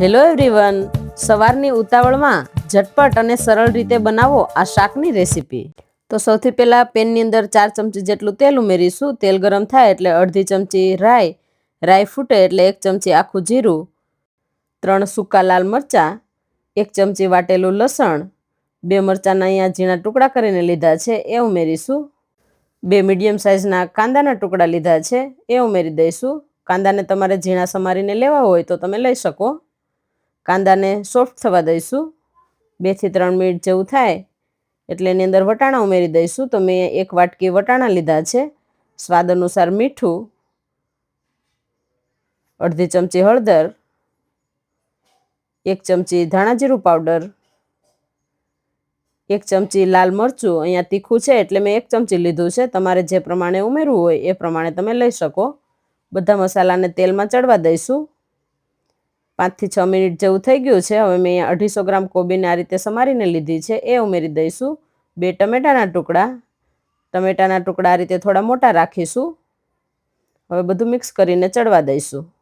Hello everyone સવારની ઉતાવળમાં ઝટપટ અને સરળ રીતે બનાવો આ શાકની રેસીપી. તો સૌથી પહેલાં પેનની અંદર ચાર ચમચી જેટલું તેલ ઉમેરીશું. તેલ ગરમ થાય એટલે અડધી ચમચી રાઈ રાઈ ફૂટે એટલે એક ચમચી આખું જીરું, ત્રણ સૂકા લાલ મરચાં, એક ચમચી વાટેલું લસણ, બે મરચાંના અહીંયા ઝીણા ટુકડા કરીને લીધા છે, એ ઉમેરીશું. બે મીડિયમ સાઇઝના કાંદાના ટુકડા લીધા છે, એ ઉમેરી દઈશું. કાંદાને તમારે ઝીણા સમારીને લેવા હોય તો તમે લઈ શકો. કાંદાને સોફ્ટ થવા દઈશું. બેથી ત્રણ મિનિટ જેવું થાય એટલે એની અંદર વટાણા ઉમેરી દઈશું. તો મેં એક વાટકી વટાણા લીધા છે. સ્વાદ અનુસાર મીઠું, અડધી ચમચી હળદર, એક ચમચી ધાણાજીરું પાવડર, એક ચમચી લાલ મરચું, અહીંયા તીખું છે એટલે મેં એક ચમચી લીધું છે. તમારે જે પ્રમાણે ઉમેરવું હોય એ પ્રમાણે તમે લઈ શકો. બધા મસાલાને તેલમાં ચડવા દઈશું. પાંચથી છ મિનિટ જેવું થઈ ગયું છે. હવે મેં અઢીસો ગ્રામ કોબીને આ રીતે સમારીને લીધી છે. એ ઉમેરી દઈશું. બે ટમેટાના ટુકડા. ટમેટાના ટુકડા આ રીતે થોડા મોટા રાખીશું. હવે બધું મિક્સ કરીને ચડવા દઈશું.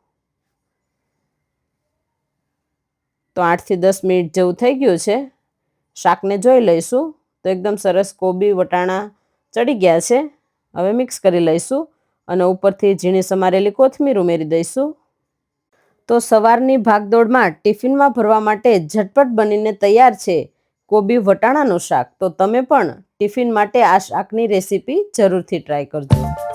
તો આઠથી દસ મિનિટ જેવું થઈ ગયું છે. શાકને જોઈ લઈશું. તો એકદમ સરસ કોબી, વટાણા ચડી ગયા છે. હવે મિક્સ કરી લઈશું અને ઉપરથી ઝીણી સમારેલી કોથમીર ઉમેરી દઈશું. તો સવારની ભાગદોડમાં ટિફિનમાં ભરવા માટે ઝટપટ બનીને તૈયાર છે કોબી વટાણાનું શાક. તો તમે પણ ટિફિન માટે આ શાકની રેસીપી જરૂરથી ટ્રાય કરજો.